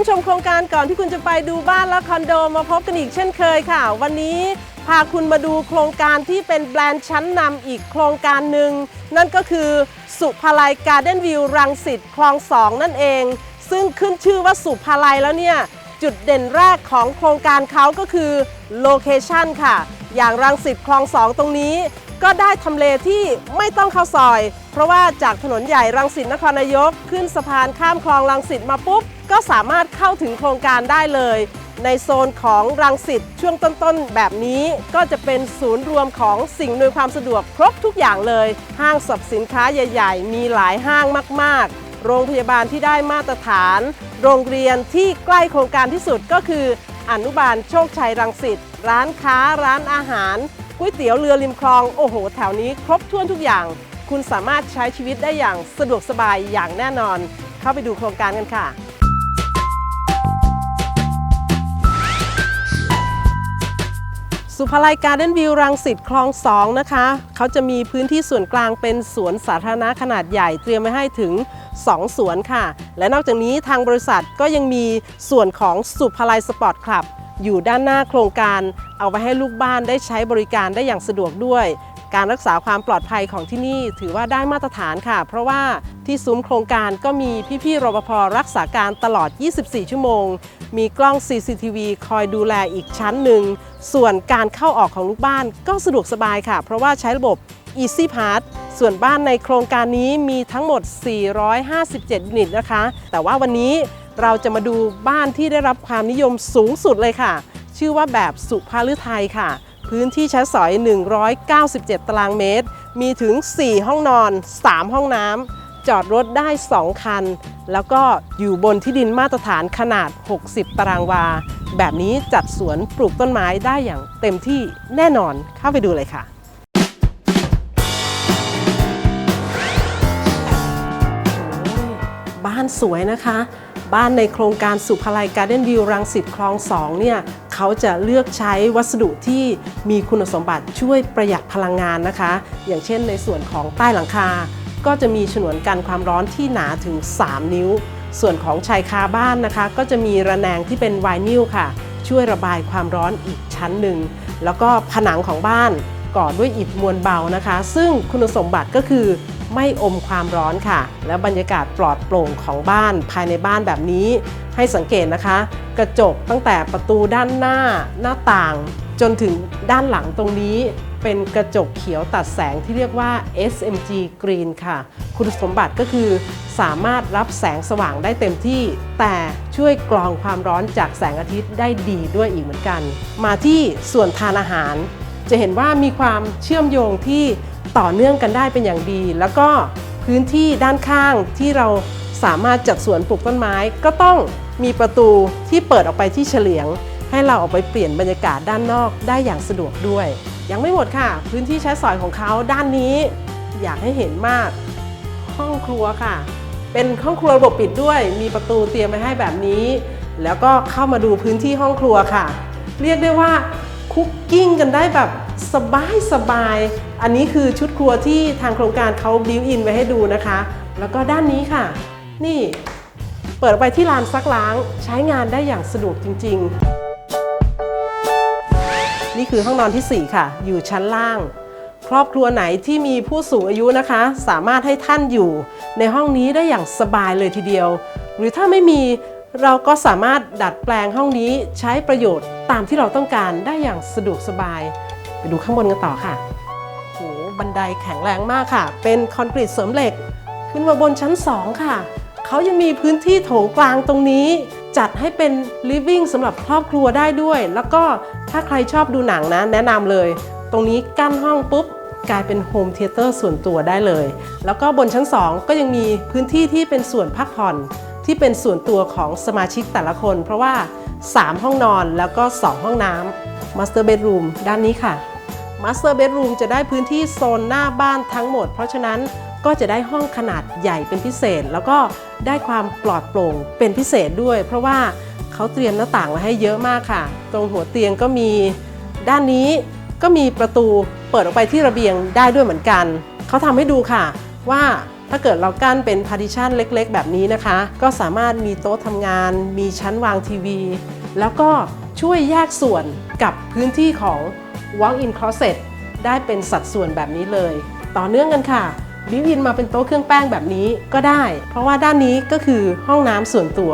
มชมโครงการก่อนที่คุณจะไปดูบ้านและคอนโดมาพบกันอีกเช่นเคยค่ะ วันนี้พาคุณมาดูโครงการที่เป็นแบรนด์ชั้นนำอีกโครงการหนึ่ง นั่นก็คือสุภาลัยการ์เด้นวิวรังสิตคลองสองนั่นเอง ซึ่งขึ้นชื่อว่าสุภาลัยแล้วเนี่ย จุดเด่นแรกของโครงการเขาก็คือโลเคชันค่ะ อย่างรังสิตคลองสองตรงนี้ ก็ได้ทำเลที่ไม่ต้องเข้าซอย เพราะว่าจากถนนใหญ่รังสิตนครนายก ขึ้นสะพานข้ามคลองรังสิตมาปุ๊บ ก็สามารถเข้าถึงโครงการได้เลย ในโซนของรังสิตช่วงต้นๆ แบบนี้ก็จะเป็นศูนย์รวมของสิ่งอำนวยความสะดวกครบทุกอย่างเลย ห้างสรรพสินค้าใหญ่ ๆ มีหลายห้างมากๆโรงพยาบาลที่ได้มาตรฐาน โรงเรียนที่ใกล้โครงการที่สุดก็คือ อนุบาลโชคชัยรังสิต ร้านค้าร้านอาหาร ก๋วยเตี๋ยวเรือริมคลอง โอ้โห แถวนี้ครบถ้วนทุกอย่าง คุณสามารถใช้ชีวิตได้อย่างสะดวกสบายอย่างแน่นอน เข้าไปดูโครงการกันค่ะสุภาลัยการ์เด้นวิวรังสิตคลอง2นะคะ เขาจะมีพื้นที่ส่วนกลางเป็นสวนสาธารณะขนาดใหญ่เตรียมไว้ให้ถึง 2 สวนค่ะ และนอกจากนี้ทางบริษัทก็ยังมีส่วนของสุภาลัยสปอร์ตคลับ อยู่ด้านหน้าโครงการ เอาไว้ให้ลูกบ้านได้ใช้บริการได้อย่างสะดวกด้วย การรักษาความปลอดภัยของที่นี่ถือว่าได้มาตรฐานค่ะ เพราะว่าที่ซุ้มโครงการก็มีพี่ๆรปภรักษาการตลอด 24 ชั่วโมง มีกล้อง CCTV คอยดูแลอีกชั้นหนึ่ง ส่วนการเข้าออกของลูกบ้านก็สะดวกสบายค่ะ เพราะว่าใช้ระบบ Easy Pass ส่วนบ้านในโครงการนี้มีทั้งหมด 457ยูนิตนะคะ แต่ว่าวันนี้ เราจะมาดูบ้านที่ได้รับความนิยมสูงสุดเลยค่ะ ชื่อว่าแบบสุภาลือไทยค่ะ พื้นที่ใช้สอย 197 ตารางเมตร มีถึง 4 ห้องนอน 3 ห้องน้ำจอดรถได้ 2 คัน แล้วก็อยู่บนที่ดินมาตรฐานขนาด 60 ตารางวา แบบนี้จัดสวนปลูกต้นไม้ได้อย่างเต็มที่แน่นอนเข้าไปดูเลยค่ะบ้านสวยนะคะ บ้านในโครงการสุภาลัยการ์เด้นวิวรังสิตคลอง2เนี่ยเขาจะเลือกใช้วัสดุที่มีคุณสมบัติช่วยประหยัดพลังงานนะคะ อย่างเช่นในส่วนของใต้หลังคา ก็จะมีฉนวนกันความร้อนที่หนาถึง 3 นิ้ว ส่วนของชายคาบ้านนะคะ ก็จะมีระแนงที่เป็นไวนิลค่ะ ช่วยระบายความร้อนอีกชั้นหนึ่ง แล้วก็ผนังของบ้านก่อด้วยอิฐมวลเบานะคะ ซึ่งคุณสมบัติก็คือ ไม่อมความร้อนค่ะ และบรรยากาศปลอดโปร่งของบ้านภายในบ้านแบบนี้ ให้สังเกตนะคะ กระจกตั้งแต่ประตูด้านหน้าหน้าต่าง จนถึงด้านหลังตรงนี้เป็นกระจกเขียวตัดแสงที่เรียกว่า SMG Green ค่ะ คุณสมบัติก็คือสามารถรับแสงสว่างได้เต็มที่ แต่ช่วยกรองความร้อนจากแสงอาทิตย์ได้ดีด้วยอีกเหมือนกัน มาที่ส่วนทานอาหาร จะเห็นว่ามีความเชื่อมโยงที่ ต่อเนื่องกันได้เป็นอย่างดี แล้วก็พื้นที่ด้านข้างที่เราสามารถจัดสวนปลูกต้นไม้ ก็ต้องมีประตูที่เปิดออกไปที่เฉลียง ให้เราออกไปเปลี่ยนบรรยากาศด้านนอกได้อย่างสะดวกด้วย ยังไม่หมดค่ะ พื้นที่ใช้สอยของเขาด้านนี้ อยากให้เห็นมากห้องครัวค่ะ เป็นห้องครัวระบบปิดด้วย มีประตูเตรียมไว้ให้แบบนี้ แล้วก็เข้ามาดูพื้นที่ห้องครัวค่ะ เรียกได้ว่าคุกกิ้งกันได้แบบ สบายสบาย อันนี้คือชุดครัวที่ทางโครงการเขาบิวอินไว้ให้ดูนะคะ แล้วก็ด้านนี้ค่ะ นี่ เปิดไปที่ลานซักล้างใช้งานได้อย่างสะดวกจริง ๆ นี่คือห้องนอนทีสี่ 4 ค่ะ อยู่ชั้นล่าง ครอบครัวไหนที่มีผู้สูงอายุนะคะ สามารถให้ท่านอยู่ในห้องนี้ได้อย่างสบายเลยทีเดียว หรือถ้าไม่มีเราก็สามารถดัดแปลงห้องนี้ใช้ประโยชน์ตามที่เราต้องการได้อย่างสะดวกสบาย ไปดูข้างบนกันต่อค่ะโหบันไดแข็งแรงมากค่ะ เป็นคอนกรีตเสริมเหล็ก ขึ้นมาบนชั้น 2 ค่ะ เขายังมีพื้นที่โถงกลางตรงนี้ จัดให้เป็น living สำหรับครอบครัวได้ด้วย แล้วก็ถ้าใครชอบดูหนังนะแนะนำเลย ตรงนี้กั้นห้องปุ๊บกลายเป็นโฮมเทเตอร์ส่วนตัวได้เลย แล้วก็บนชั้น 2 ก็ยังมีพื้นที่ที่เป็นส่วนพักผ่อน ที่เป็นส่วนตัวของสมาชิกแต่ละคน เพราะว่า 3 ห้องนอนแล้วก็ 2 ห้องน้ำ Master Bedroom ด้านนี้ค่ะ Master Bedroom จะได้พื้นที่โซนหน้าบ้านทั้งหมด เพราะฉะนั้นก็จะได้ห้องขนาดใหญ่เป็นพิเศษ แล้วก็ได้ความปลอดโปร่งเป็นพิเศษด้วย เพราะว่าเขาเตรียมหน้าต่างไว้ให้เยอะมากค่ะ ตรงหัวเตียงก็มีด้านนี้ก็มีประตูเปิดออกไปที่ระเบียงได้ด้วยเหมือนกัน เขาทำให้ดูค่ะว่าถ้าเกิดเรากั้นเป็นพาร์ติชันเล็กๆ แบบนี้นะคะ ก็สามารถมีโต๊ะทำงาน มีชั้นวางทีวี แล้วก็ช่วยแยกส่วนกับพื้นที่ของ walk-in closet ได้เป็นสัดส่วนแบบนี้เลย ต่อเนื่องกันค่ะบิวอินมาเป็นโต๊ะเครื่องแป้งแบบนี้ก็ได้ เพราะว่าด้านนี้ก็คือห้องน้ำส่วนตัว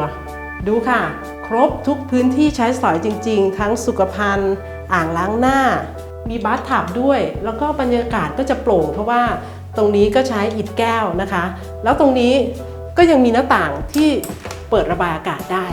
ดูค่ะ ครบทุกพื้นที่ใช้สอยจริง ๆ ทั้งสุขภัณฑ์ อ่างล้างหน้า มีบาร์ทับด้วย แล้วก็บรรยากาศก็จะโปร่งเพราะว่าตรงนี้ก็ใช้อิฐแก้วนะคะ แล้วตรงนี้ก็ยังมีหน้าต่างที่เปิดระบายอากาศได้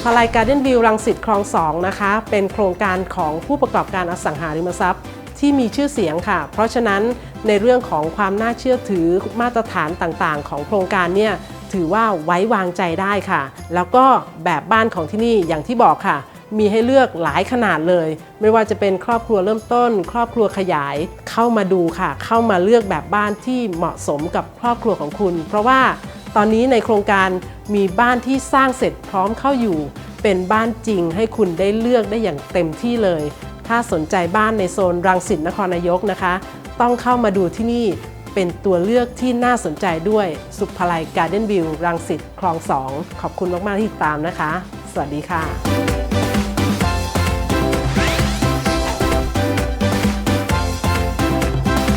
สุภาลัยการ์เด้นวิวรังสิตคลอง2นะคะ เป็นโครงการของผู้ประกอบการอสังหาริมทรัพย์ ที่มีชื่อเสียงค่ะ เพราะฉะนั้นในเรื่องของความน่าเชื่อถือมาตรฐานต่างๆ ของโครงการเนี่ยถือว่าไว้วางใจได้ค่ะ แล้วก็แบบบ้านของที่นี่อย่างที่บอกค่ะ มีให้เลือกหลายขนาดเลย ไม่ว่าจะเป็นครอบครัวเริ่มต้น ครอบครัวขยายเข้ามาดูค่ะ เข้ามาเลือกแบบบ้านที่เหมาะสมกับครอบครัวของคุณ เพราะว่า ตอนนี้ในโครงการมีบ้านที่สร้างเสร็จพร้อมเข้าอยู่ เป็นบ้านจริงให้คุณได้เลือกได้อย่างเต็มที่เลย ถ้าสนใจบ้านในโซนรังสิตนครนายกนะคะ ต้องเข้ามาดูที่นี่เป็นตัวเลือกที่น่าสนใจด้วยสุภาลัยการ์เด้นวิวรังสิตคลองสองขอบคุณมาก ๆ ที่ติดตามนะคะ สวัสดีค่ะ